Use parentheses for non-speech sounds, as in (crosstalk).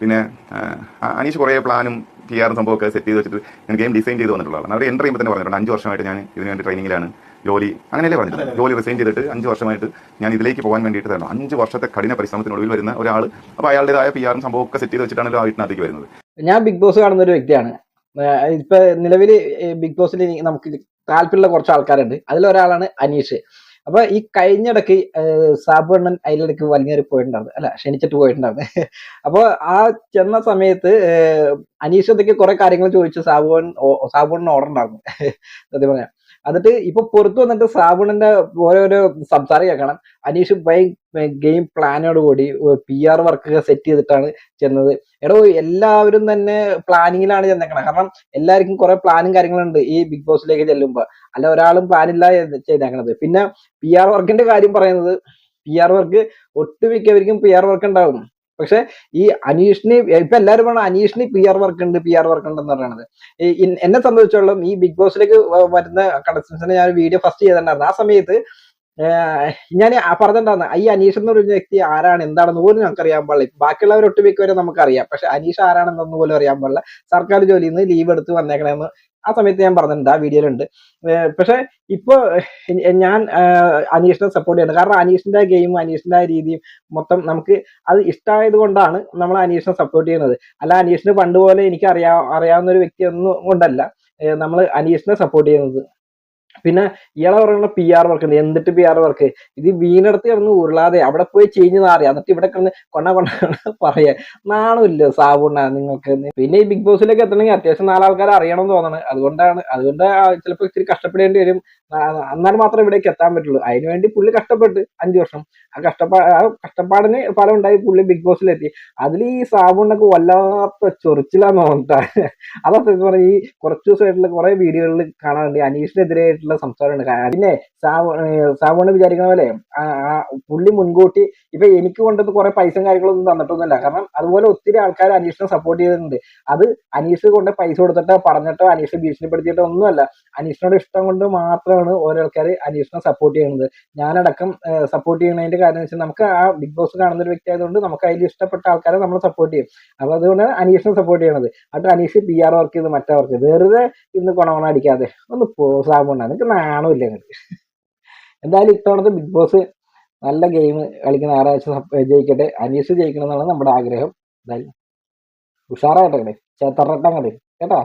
പിന്നെ അനീഷ് കുറേ പ്ലാനും പി സംഭവമൊക്കെ സെറ്റ് ചെയ്ത് വെച്ചിട്ട് ഞാൻ ഗെയിം ഡിസൈൻ ചെയ്ത് വന്നിട്ടുള്ളതാണ്. അവർ എന്റർ ചെയ്യുമ്പോൾ തന്നെ പറഞ്ഞിട്ടുണ്ട് അഞ്ച് വർഷമായിട്ട് ഞാൻ ഇതിന് വേണ്ടി ട്രെയിനിങ്ങിലാണ് ജോലി അങ്ങനെയല്ലേ പറഞ്ഞിട്ടുണ്ട് ജോലി റിസൈൻ ചെയ്തിട്ട് അഞ്ച് വർഷമായിട്ട് ഞാൻ ഇതിലേക്ക് പോകാൻ വേണ്ടിയിട്ട് തരണം. അഞ്ച് വർഷത്തെ കഠിന പരിശ്രമത്തിനൊടുവിൽ വരുന്ന ഒരാൾ അപ്പോൾ അയാളുടേതായ പി ആറും സംഭവമൊക്കെ സെറ്റ് ചെയ്ത് വെച്ചിട്ടാണ് ആ വീട്ടിനകത്തേക്ക് വരുന്നത്. ഞാൻ ബിഗ് ബോസ് കാണുന്ന ഒരു വ്യക്തിയാണ്. ഇപ്പൊ നിലവിൽ ബിഗ് ബോസിൽ നമുക്ക് താല്പര്യമുള്ള കുറച്ച് ആൾക്കാരുണ്ട്. അതിലൊരാളാണ് അനീഷ്. അപ്പൊ ഈ കഴിഞ്ഞിടക്ക് സാബുണ്ണൻ അതിലിടക്ക് വലിഞ്ഞേറി പോയിട്ടുണ്ടായിരുന്നു. അല്ല ക്ഷണിച്ചിട്ട് പോയിട്ടുണ്ടായിരുന്നു. (laughs) അപ്പൊ ആ ചെന്ന സമയത്ത് ഏഹ് അനീഷ് എന്തൊക്കെ കുറെ കാര്യങ്ങൾ ചോദിച്ചു സാബുവൻ സാബുണ്ണൻ ഓർഡർ ഉണ്ടായിരുന്നു. (laughs) സത്യം പറയാം എന്നിട്ട് ഇപ്പൊ പുറത്തു വന്നിട്ട് സാബുണിന്റെ ഓരോരോ സംസാരം കേൾക്കണം. അനീഷ് ഗെയിം പ്ലാനോട് കൂടി പി ആർ വർക്ക് സെറ്റ് ചെയ്തിട്ടാണ് ചെന്നത്. എടോ എല്ലാവരും തന്നെ പ്ലാനിങ്ങിലാണ് ചെന്നേക്കണം. കാരണം എല്ലാവർക്കും കുറെ പ്ലാനും കാര്യങ്ങളുണ്ട് ഈ ബിഗ് ബോസിലേക്ക് ചെല്ലുമ്പോ. അല്ല ഒരാളും പ്ലാനില്ല ചെയ്തേക്കണത്. പിന്നെ പി ആർ വർക്കിന്റെ കാര്യം പറയുന്നത് പി ആർ വർക്ക് ഒട്ടുമിക്കവർക്കും പി ആർ വർക്ക് ഉണ്ടാവും. പക്ഷെ ഈ അനീഷിന് ഇപ്പൊ എല്ലാവരും പറഞ്ഞ അനീഷിന് പി ആർ വർക്ക് ഉണ്ട് പി ആർ വർക്ക് ഉണ്ടെന്ന് പറയണത്. ഈ ഇൻ- എന്നെ സംബന്ധിച്ചോളം ഈ ബിഗ് ബോസിലേക്ക് വരുന്ന കണ്ടസ്റ്റൻസിനെ ഞാൻ വീഡിയോ ഫസ്റ്റ് ചെയ്തിട്ടുണ്ടായിരുന്നു. ആ സമയത്ത് ഞാൻ പറഞ്ഞിട്ടുണ്ടായിരുന്നു ഈ അനീഷ് എന്ന് പറയുന്ന വ്യക്തി ആരാണ്? എന്താണെന്ന് പോലും ഞങ്ങൾക്ക് അറിയാൻ പാടില്ല. ബാക്കിയുള്ളവർ ഒട്ടുമിക്കവരെ നമുക്കറിയാം. പക്ഷെ അനീഷ് ആരാണെന്നൊന്നും പോലും അറിയാൻ പാടില്ല. സർക്കാർ ജോലിയിൽ നിന്ന് ലീവ് എടുത്ത് വന്നേക്കണമെന്ന് ആ സമയത്ത് ഞാൻ പറഞ്ഞിട്ടുണ്ട് ആ വീഡിയോയിലുണ്ട്. പക്ഷെ ഇപ്പൊ ഞാൻ അനീഷിനെ സപ്പോർട്ട് ചെയ്യുന്നത്. കാരണം അനീഷിന്റെ ഗെയിം അനീഷിന്റെ രീതിയും മൊത്തം നമുക്ക് അത് ഇഷ്ടമായത് കൊണ്ടാണ് നമ്മൾ അനീഷിനെ സപ്പോർട്ട് ചെയ്യുന്നത്. അല്ല അനീഷിന് പണ്ട് പോലെ എനിക്ക് അറിയാ അറിയാവുന്ന ഒരു വ്യക്തി ഒന്നും കൊണ്ടല്ല നമ്മൾ അനീഷിനെ സപ്പോർട്ട് ചെയ്യുന്നത്. പിന്നെ ഇയാളെ പറയുന്ന പി ആർ വർക്ക് എന്തിട്ട് പി ആർ വർക്ക് ഇത് വീണെടുത്ത് കിടന്ന് ഉരുളാതെ അവിടെ പോയി ചെയ്ഞ്ഞ് മാറി എന്നിട്ട് ഇവിടെ കിടന്ന് കൊണ്ട കൊണ്ട പറയാ. നാണമില്ല സാബുണ്ണ നിങ്ങൾക്ക്. പിന്നെ ഈ ബിഗ് ബോസിലേക്ക് എത്തണമെങ്കിൽ അത്യാവശ്യം നാലാൾക്കാരെ അറിയണം എന്ന് തോന്നണം. അതുകൊണ്ടാണ് അതുകൊണ്ട് ചിലപ്പോൾ ഇത്തിരി കഷ്ടപ്പെടേണ്ടി വരും. എന്നാൽ മാത്രമേ ഇവിടേക്ക് എത്താൻ പറ്റുള്ളൂ. അതിനുവേണ്ടി പുള്ളി കഷ്ടപ്പെട്ട് അഞ്ചു വർഷം. ആ കഷ്ടപ്പാ ആ കഷ്ടപ്പാടിന് ഫലം ഉണ്ടായി പുള്ളി ബിഗ് ബോസിലെത്തി അതിൽ ഈ സാബുണ്ണക്ക് വല്ലാത്ത ചൊറിച്ചിലാന്ന് തോന്നിട്ടാ അതൊക്കെ പറഞ്ഞാ ഈ കുറച്ച് ദിവസമായിട്ടുള്ള കുറെ വീഡിയോകളിൽ കാണാറുണ്ട്. ഈ അനീഷിനെതിരായിട്ടുള്ള സംസാരമാണ്. അതിനെ സാബുണ്ണ വിചാരിക്കുന്ന പോലെ പുള്ളി മുൻകൂട്ടി ഇപ്പൊ എനിക്ക് കൊണ്ടത് കുറെ പൈസയും കാര്യങ്ങളൊന്നും തന്നിട്ടൊന്നുമില്ല. കാരണം അതുപോലെ ഒത്തിരി ആൾക്കാർ അനീഷിനെ സപ്പോർട്ട് ചെയ്തിട്ടുണ്ട്. അത് അനീഷ് കൊണ്ട് പൈസ കൊടുത്തിട്ടോ പറഞ്ഞിട്ടോ അനീഷ് ഭീഷണിപ്പെടുത്തിയിട്ടോ ഒന്നുമല്ല. അനീഷിനോട് ഇഷ്ടം കൊണ്ട് മാത്രമാണ് ഓരോ ആൾക്കാർ അനീഷിനെ സപ്പോർട്ട് ചെയ്യുന്നത്. ഞാനടക്കം സപ്പോർട്ട് ചെയ്യുന്നതിന്റെ കാര്യം വെച്ചാൽ നമുക്ക് ആ ബിഗ് ബോസ് കാണുന്ന ഒരു വ്യക്തി ആയതുകൊണ്ട് നമുക്ക് അതിൽ ഇഷ്ടപ്പെട്ട ആൾക്കാരെ നമ്മൾ സപ്പോർട്ട് ചെയ്യും. അപ്പൊ അതുകൊണ്ടാണ് അനീഷിനെ സപ്പോർട്ട് ചെയ്യണത്. എന്നിട്ട് അനീഷ് പി ആർ വർക്ക് ചെയ്ത് മറ്റേ വർക്ക് വെറുതെ ഇന്ന് കൊണവണ അടിക്കാതെ. ഒന്ന് പോസാമുണ്ട നിനക്ക് നാണമില്ല നിനക്ക്? എന്തായാലും ഇത്തവണത്തെ ബിഗ് ബോസ് നല്ല ഗെയിം കളിക്കുന്ന ഞായറാഴ്ച ജയിക്കട്ടെ. അനീഷ് ജയിക്കണം എന്നാണ് നമ്മുടെ ആഗ്രഹം. എന്തായാലും ഉഷാറായിട്ടെ ചേത്തറട്ടങ്ങട് കേട്ടാ?